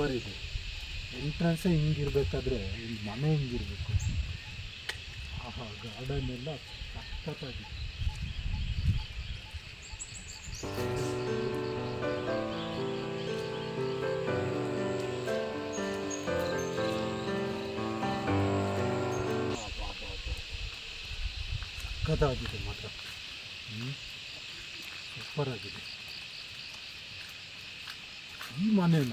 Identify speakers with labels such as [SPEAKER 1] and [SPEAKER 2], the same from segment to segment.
[SPEAKER 1] Super ಇದೆ. ಎಂಟ್ರೆನ್ಸೇ ಹಿಂಗಿರ್ಬೇಕಾದ್ರೆ ಇಲ್ಲಿ ಮನೆ ಹಿಂಗಿರ್ಬೇಕು. ಆಹಾ ಗಾರ್ಡನ್ ಎಲ್ಲ ಸಖತ್ತಾಗಿದೆ. ಸಖತ್ತಾಗಿದೆ ಮಾತ್ರ. ಸೂಪರ್ ಆಗಿದೆ. ಈ ಮನೇನ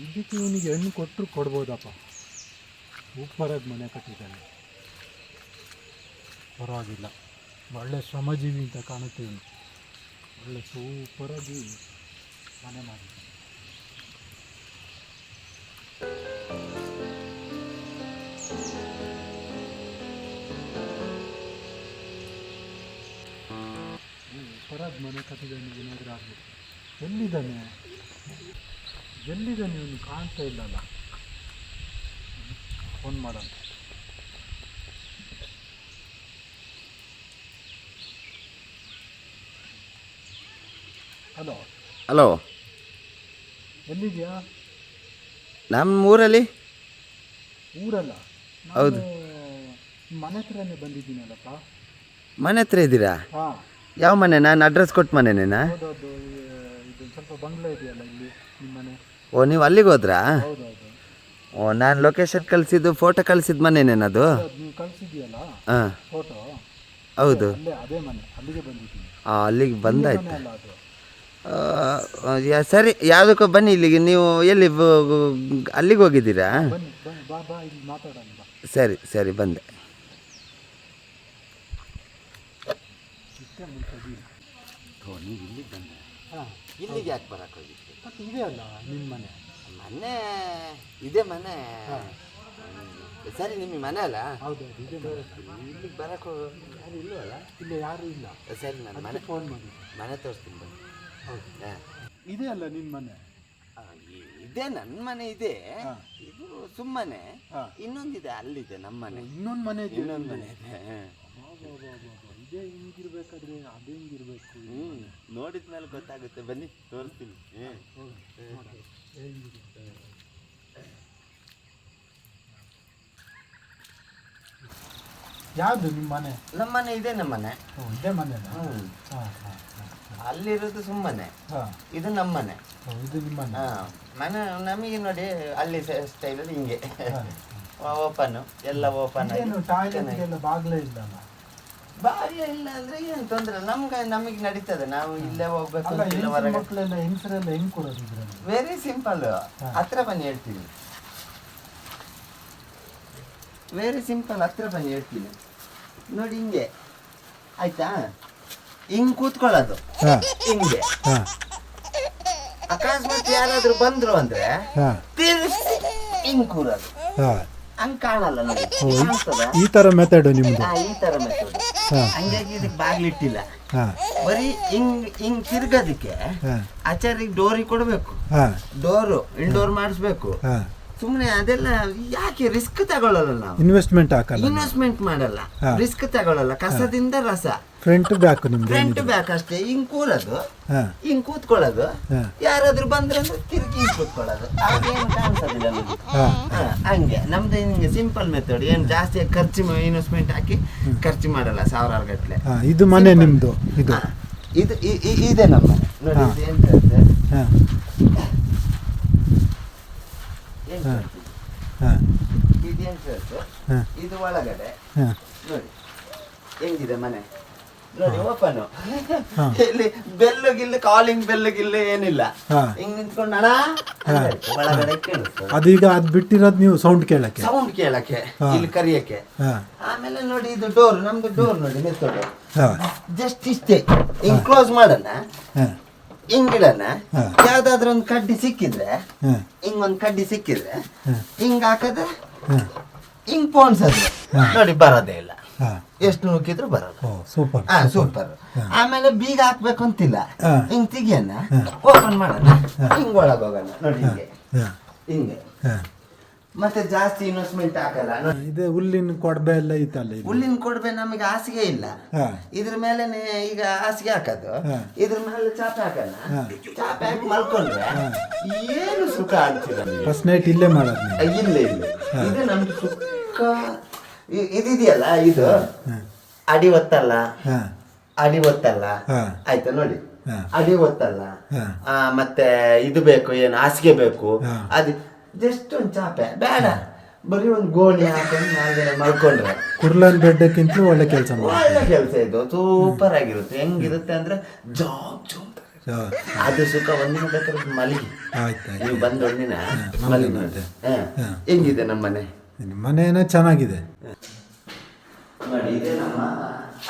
[SPEAKER 1] ಇದಕ್ಕೆ ಇವನಿಗೆ ಹೆಣ್ಣು ಕೊಟ್ಟರು ಕೊಡ್ಬೋದಪ್ಪ. ಸೂಪರಾಗಿ ಮನೆ ಕಟ್ಟಿದ್ದಾನೆ. ಪರವಾಗಿಲ್ಲ. ಒಳ್ಳೆ ಶ್ರಮಜೀವಿ ಅಂತ ಕಾಣುತ್ತೆ ಇವನು. ಒಳ್ಳೆ ಸೂಪರಾಗಿ ಮನೆ ಮಾಡಿದ್ದಾನೆ. ಸೂಪರಾಗಿ ಮನೆ ಕಟ್ಟಿದ್ದಾನೆ, ಏನಾದರೂ ಆಗಲಿ. ಎಲ್ಲಿದ್ದಾನೆ? ಎಲ್ಲಿದ್ದಾನೆ ನೀವು? ಕಾಣ್ತಾ ಇಲ್ಲಲ್ಲ ಫೋನ್ ಮಾಡಂತ. ಹಲೋ.
[SPEAKER 2] ಹಲೋ.
[SPEAKER 1] ಎಲ್ಲಿದ್ದೀಯಾ
[SPEAKER 2] ನಮ್ಮ ಊರಲ್ಲಿ.
[SPEAKER 1] ಊರಲ್ಲ
[SPEAKER 2] ಹೌದು.
[SPEAKER 1] ಮನೆ ಹತ್ರನೇ ಬಂದಿದ್ದೀನಲ್ಲಪ್ಪ.
[SPEAKER 2] ಮನೆ ಹತ್ರ ಇದ್ದೀರಾ?
[SPEAKER 1] ಹಾಂ.
[SPEAKER 2] ಯಾವ ಮನೆ ನಾನು ಅಡ್ರೆಸ್ ಕೊಟ್ಟು ಮನೆನೇನಾ?
[SPEAKER 1] ಇದು ಸ್ವಲ್ಪ ಬಂಗ್ಲೆ ಇದೆಯಲ್ಲ ಇಲ್ಲಿ ನಿಮ್ಮ ಮನೆ.
[SPEAKER 2] ಓ ನೀವು ಅಲ್ಲಿಗೆ ಹೋದ್ರಾ? ಓ ನಾನು ಲೊಕೇಶನ್ ಕಳಿಸಿದ್ದು ಫೋಟೋ ಕಳಿಸಿದ ಮನೆನೇನದು ಹಾಂ. ಹೌದು.
[SPEAKER 1] ಹಾಂ ಅಲ್ಲಿಗೆ
[SPEAKER 2] ಬಂದಾಯ್ತು. ಸರಿ ಯಾವುದಕ್ಕೂ ಬನ್ನಿ ಇಲ್ಲಿಗೆ. ನೀವು ಎಲ್ಲಿ ಅಲ್ಲಿಗೆ ಹೋಗಿದ್ದೀರಾ? ಸರಿ ಸರಿ ಬಂದೆ. ಇಲ್ಲಿಗೆ ಯಾಕೆ ಬರಕ್ಕೆ ಹೋಗಿತ್ತು
[SPEAKER 1] ಮತ್ತೆ ಇದೆ ಅಲ್ಲ ನಿಮ್ಮ ಮನೆ?
[SPEAKER 2] ಮನೆ ಇದೆ ಮನೆ. ಸರಿ ನಿಮ್ಮ ಮನೆ ಅಲ್ಲ?
[SPEAKER 1] ಹೌದು ಇದೆ ಮನೆ.
[SPEAKER 2] ಇಲ್ಲಿಗೆ ಬರಕ್ಕೆ ಯಾರು ಇಲ್ವಲ್ಲ
[SPEAKER 1] ಇಲ್ಲಿ ಯಾರು ಇಲ್ಲ.
[SPEAKER 2] ಸರಿ ನಾನು ಮನೆ
[SPEAKER 1] ಅದಕ್ಕೆ ಫೋನ್ ಮಾಡಿ
[SPEAKER 2] ಮನೆ ತೋರಿಸ್ತೀನಿ ಬನ್ನಿ.
[SPEAKER 1] ಹೌದು.
[SPEAKER 2] ಹಾ.
[SPEAKER 1] ಇದೆ ಅಲ್ಲ ನಿಮ್ಮ ಮನೆ?
[SPEAKER 2] ಆ, ಇ- ಇದೆ ನನ್ನ ಮನೆ ಇದೆ.
[SPEAKER 1] ಹಾ.
[SPEAKER 2] ಇದು ಸುಮ್ಮನೆ.
[SPEAKER 1] ಹಾ.
[SPEAKER 2] ಇನ್ನೊಂದಿದೆ ಅಲ್ಲಿದೆ ನಮ್ಮ ಮನೆ.
[SPEAKER 1] ಇನ್ನೊಂದು ಮನೆ ಇದೆ.
[SPEAKER 2] ಇನ್ನೊಂದು ಮನೆ ಇದೆ ಹಾ.
[SPEAKER 1] ಇದೇ ಹಿಂಗಿರ್ಬೇಕಾದ್ರೆ ಅದೇ ಹಿಂಗಿರ್ಬೇಕು
[SPEAKER 2] ನೋಡಿದ ನೋಡಿದ್ಮೇಲೆ ಗೊತ್ತಾಗುತ್ತೆ. ಬನ್ನಿ ತೋರಿಸ್ತೀನಿ.
[SPEAKER 1] ಯಾವುದು ನಿಮ್ಮ ಮನೆ?
[SPEAKER 2] ನಮ್ಮ ಮನೆ ಇದೆ ನಮ್ಮ ಮನೆ.
[SPEAKER 1] ಇದೇ ಮನೆ
[SPEAKER 2] ಅಲ್ಲಿರೋದು ಸುಮ್ಮನೆ
[SPEAKER 1] ಹಾಂ.
[SPEAKER 2] ಇದು ನಮ್ಮ ಮನೆ.
[SPEAKER 1] ಇದು ನಿಮ್ಮ ಮನೆ.
[SPEAKER 2] ನಮಗೆ ನೋಡಿ ಅಲ್ಲಿ ಸ್ಟೈಲ್ ಹಿಂಗೆ. ಓಪನ್ ಎಲ್ಲ ಓಪನ್
[SPEAKER 1] ಬಾಗ್ಲೇ ಇಲ್ಲಲ್ಲ?
[SPEAKER 2] ಬಾರಿ ಇಲ್ಲ ಅಂದ್ರೆ ಏನು ತೊಂದ್ರೆ ನಮ್ಗೆ ನಮಗೆ ನಡೀತದೆ. ನಾವು ಇಲ್ಲೇ ಹೋಗ್ಬೇಕು ಅಂತ ಇಲ್ಲ ಹೊರಗೆ
[SPEAKER 1] ಮಕ್ಕಳೆಲ್ಲ ಹೆಂಗಸರೆಲ್ಲ ಹೆಂಗ್ ಕೊಡೋದು ಇದ್ರಲ್ಲಿ?
[SPEAKER 2] ವೆರಿ ಸಿಂಪಲ್ ಹತ್ರ ಬನ್ನಿ ಹೇಳ್ತೀನಿ. ವೆರಿ ಸಿಂಪಲ್ ಹತ್ರ ಬನ್ನಿ ಹೇಳ್ತೀನಿ. ನೋಡಿ ಹಿಂಗೆ. ಆಯ್ತಾ? ಹಿಂಗ್ ಕೂತ್ಕೊಳ್ಳೋದು. ಹಿಂಗೆ.
[SPEAKER 1] ಹಾಂ.
[SPEAKER 2] ಅಕಸ್ಮಾತ್ ಯಾರಾದ್ರೂ ಬಂದ್ರು ಅಂದ್ರೆ
[SPEAKER 1] ಹಾಂ.
[SPEAKER 2] ತಿರ್ಸಿ ಹಿಂಗ್ ಕೂರೋದು.
[SPEAKER 1] ಹಾಂ.
[SPEAKER 2] ಹಂಗ್ ಕಾಣಲ್ಲ ನೋಡಿ. ಕಾಣ್ತದ?
[SPEAKER 1] ಈ ತರ ಮೆಥಡ್ ನಿಮ್ಮದು
[SPEAKER 2] ಹಾ, ಈ ತರ ಮೆಥಡ್ ಹಂಗಾಗಿ ಇದಕ್ಕೆ ಬಾಗ್ಲಿಟ್ಟಿಲ್ಲ. ಬರೀ ಹಿಂಗ್ ಹಿಂಗ್ ತಿರ್ಗೋದಕ್ಕೆ
[SPEAKER 1] ಆಚಾರಿ
[SPEAKER 2] ಆಚಾರಿಗೆ ಡೋರಿಗೆ ಕೊಡ್ಬೇಕು.
[SPEAKER 1] ಹಾಂ.
[SPEAKER 2] ಡೋರು ಇಂಡೋರ್ ಮಾಡಿಸ್ಬೇಕು.
[SPEAKER 1] ಹಾಂ.
[SPEAKER 2] ಸುಮ್ಮನೆ ಅದೆಲ್ಲ ಯಾಕೆ ರಿಸ್ಕ್ ತಗೊಳ್ಳಲ್ಲ ನಾವು?
[SPEAKER 1] ಇನ್ವೆಸ್ಟ್ಮೆಂಟ್ ಹಾಕಲ್ಲ
[SPEAKER 2] ಇನ್ವೆಸ್ಟ್ಮೆಂಟ್ ಮಾಡಲ್ಲ. ರಿಸ್ಕ್ ತಗೊಳ್ಳಲ್ಲ ಕಸದಿಂದ ರಸ.
[SPEAKER 1] ಫ್ರಂಟ್ ಬ್ಯಾಕ್ ನಿಮ್ದು
[SPEAKER 2] ಫ್ರಂಟ್ ಬ್ಯಾಕ್ ಅಷ್ಟೇ. ಹಿಂಗ್ ಕೂರೋದು.
[SPEAKER 1] ಹಾಂ.
[SPEAKER 2] ಹಿಂಗ್ ಕೂತ್ಕೊಳ್ಳೋದು.
[SPEAKER 1] ಹಾಂ.
[SPEAKER 2] ಯಾರಾದ್ರೂ ಬಂದ್ರೆ ಅಂದ್ರೆ ತಿರುಗಿ ಹಿಂಗ್ ಕೂತ್ಕೊಳ್ಳೋದು. ಆಗೇನು ಕಾಣಿಸೋದಿಲ್ಲ ನಮಗೆ.
[SPEAKER 1] ಹಾಂ.
[SPEAKER 2] ಹಾ, ಹಂಗೆ. ನಮ್ದು ಹಿಂಗೆ ಸಿಂಪಲ್ ಮೆಥಡ್ ಏನು ಜಾಸ್ತಿ ಖರ್ಚು ಇನ್ವೆಸ್ಟ್ಮೆಂಟ್ ಹಾಕಿ ಖರ್ಚು ಮಾಡಲ್ಲ ಸಾವಿರಾರು ಗಟ್ಟಲೆ
[SPEAKER 1] ಹಾಂ ಇದು ಮನೆ ನಿಮ್ಮದು ಇದು.
[SPEAKER 2] ಇದು ಇ- ಇ- ಇದೆ ನಮ್ಮ ನೋಡಿ
[SPEAKER 1] ಹಾ.
[SPEAKER 2] ಇದು ಎಂತ?
[SPEAKER 1] ಹಾಂ.
[SPEAKER 2] ಎಂತ
[SPEAKER 1] ಹಾ.
[SPEAKER 2] ಇದೆ?
[SPEAKER 1] ಹಾಂ.
[SPEAKER 2] ಇದು ಎಂತ ಇದೆ?
[SPEAKER 1] ಹಾಂ.
[SPEAKER 2] ಇದು ಒಳಗಡೆ.
[SPEAKER 1] ಹಾಂ.
[SPEAKER 2] ನೋಡಿ. ಹೆಂಗಿದೆ ಮನೆ? ನೋಡಿ ಓಪನ್. ಇಲ್ಲಿ ಬೆಲ್ಲು ಗಿಲ್ಲು ಕಾಲಿಂಗ್ ಬೆಲ್ಲು ಗಿಲ್ಲು ಏನಿಲ್ಲ. ಹಿಂಗ್ ನಿಂತ್ಕೊಂಡು ಅಣ್ಣ ಅಂದಾಯ್ತು. ಒಳಗಡೆ ಕೇಳಿಸ್ತದೆ
[SPEAKER 1] ಅದೀಗ ಅದ್ ಬಿಟ್ಟಿರೋದು ನೀವು ಸೌಂಡ್ ಕೇಳಕ್ಕೆ?
[SPEAKER 2] ಸೌಂಡ್ ಕೇಳಕ್ಕೆ ಇಲ್ಲಿ ಕರಿಯಕ್ಕೆ. ಆಮೇಲೆ ನೋಡಿ ಇದು ಡೋರ್ ನಮ್ದು ಡೋರ್ ನೋಡಿ ಮೆತ್ತೋಡ್ ಜಸ್ಟ್ ಇಷ್ಟೇ. ಹಿಂಗ್ ಕ್ಲೋಸ್ ಮಾಡೋಣ
[SPEAKER 1] ಹಿಂಗಿಡನ.
[SPEAKER 2] ಯಾವ್ದಾದ್ರು ಒಂದು ಕಡ್ಡಿ ಸಿಕ್ಕಿದ್ರೆ ಹಿಂಗ್ ಒಂದ್ ಕಡ್ಡಿ ಸಿಕ್ಕಿದ್ರೆ. ಹಿಂಗ್ ಹಾಕದ್ರೆ
[SPEAKER 1] ಹಾಂ.
[SPEAKER 2] ಹಿಂಗ್
[SPEAKER 1] ಪೋನ್ಸ್
[SPEAKER 2] ನೋಡಿ ಬರೋದೇ ಇಲ್ಲ. ಎಷ್ಟು ನುಗ್ಗಿದ್ರು ಬರಲ್ಲ.
[SPEAKER 1] ಸೂಪರ್
[SPEAKER 2] ಹಾ ಸೂಪರ್ ಆಮೇಲೆ ಬೀಗ ಹಾಕ್ಬೇಕು ಅಂತಿಲ್ಲ. ಹಿಂಗ್ ತೆಗಿಯೋಣ
[SPEAKER 1] ಹಾ.
[SPEAKER 2] ಓಪನ್ ಮಾಡೋಣ. ಹಿಂಗ್ ಒಳಗೆ ಹೋಗೋಣ. ನೋಡಿ ಹಿಂಗೆ. ಹಿಂಗೆ.
[SPEAKER 3] ಮತ್ತೆ ಜಾಸ್ತಿ ಇನ್ವೆಸ್ಟ್ಮೆಂಟ್ ಹಾಕಲ್ಲ.
[SPEAKER 1] ಇದೆ ಹುಲ್ಲಿನ ಕೊಡಬೆ ಎಲ್ಲ ಇತ್ತಲ್ಲ
[SPEAKER 3] ಹುಲ್ಲಿನ ಕೊಡ್ಬೆ ನಮಗೆ ಹಾಸಿಗೆ ಇಲ್ಲ. ಇದ್ರ ಮೇಲೆ ಈಗ ಹಾಸಿಗೆ ಹಾಕೋದು. ಇದ್ರ ಮೇಲೆ ಚಾಪೆ ಹಾಕಲ್ಲ. ಚಾಪೆ ಹಾಕಿ ಮಲ್ಕೊಂಡ್ರೆ ಏನು ಸುಖ ಆಗ್ತಿಲ್ಲ.
[SPEAKER 1] ಫಸ್ಟ್ ನೈಟ್ ಇಲ್ಲೇ ಮಾಡೋದು
[SPEAKER 3] ಇಲ್ಲ ಇಲ್ಲ. ಇದು ನಮ್ಗೆ ಸುಖ ಇದಿದೆಯಲ್ಲ ಇದು? ಅಡಿ ಒತ್ತಲ್ಲ
[SPEAKER 1] ಹಾ.
[SPEAKER 3] ಅಡಿ ಒತ್ತಲ್ಲ. ಆಯ್ತಾ ನೋಡಿ. ಅಡಿ ಒತ್ತಲ್ಲ ಮತ್ತೆ ಇದು ಬೇಕು ಏನು ಹಾಸಿಗೆ ಬೇಕು? ಅದು ಜಸ್ಟ್ ಒಂದು ಚಾಪೆ ಬೇಡ. ಬರೀ ಒಂದು ಗೋಣಿ ಹಾಕೊಂಡು ನಾಲ್ಕು ಮಲ್ಕೊಂಡ್ರೆ.
[SPEAKER 1] ಕುರ್ಲನ್ ಬೆಡ್ಡಕ್ಕಿಂತ ಒಳ್ಳೆ ಕೆಲಸ
[SPEAKER 3] ಒಳ್ಳೆ ಕೆಲಸ ಇದು ಸೂಪರ್ ಆಗಿರುತ್ತೆ. ಹೆಂಗಿರುತ್ತೆ ಅಂದ್ರೆ ಜಾಬ್ ಜಾಬ್ ಅದು ಸುಖ ಒಂದಿನ ಬೇಕಾದ್ರೆ ಮಲಗಿ. ನೀವು ಬಂದು ಒಂದಿನ
[SPEAKER 1] ಮಲಗಿ.
[SPEAKER 3] ಹೆಂಗಿದೆ ನಮ್ಮ ಮನೆ
[SPEAKER 1] ನಿಮ್ಮ ಮನೇನ ಚೆನ್ನಾಗಿದೆ.
[SPEAKER 3] ನೋಡಿ ಇದೆ ನಮ್ಮ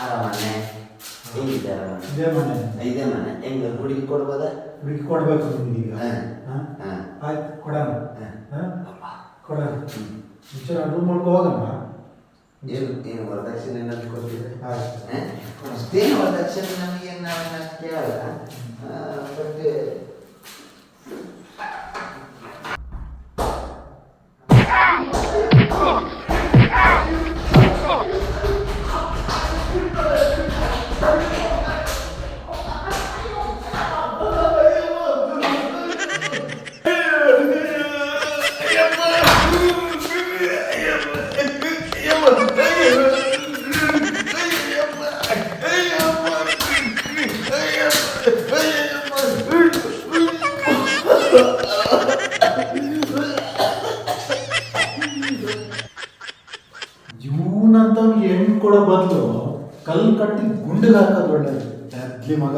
[SPEAKER 3] ಅರಮನೆ. ಹೆಂಗಿದೆ ಅರಮನೆ?
[SPEAKER 1] ಇದೇ ಮನೆ.
[SPEAKER 3] ಇದೇ ಮನೆ. ಕೊಡಬೇಕು ಹುಡುಗಿ ಕೊಡ್ಬೋದಾ?
[SPEAKER 1] ಹುಡುಗಿ ಕೊಡ್ಬೇಕು ನಿನಗೀಗ
[SPEAKER 3] ಹಾ.
[SPEAKER 1] ಆಯ್ತು ಕೊಡೋಣ. ರೂಮ್ ಹೋಗಮ್ಮ.
[SPEAKER 3] ಏನು ಏನು ವರದಕ್ಷಿಣೆ ಏನಾದ್ರು ಕೊಡ್ತಿದ್ರೆ? ಅಷ್ಟೇನು ವರದಕ್ಷಿಣೆ ನಮಗೆ ನಾವು ಕೇಳಲ್ಲ
[SPEAKER 1] ಬದಲು ಕಲ್ಲು ಕಟ್ಟಿ ಗುಂಡಿಗೆ ಹಾಕೋದು ಒಳ್ಳೆಯದು ಮಗ?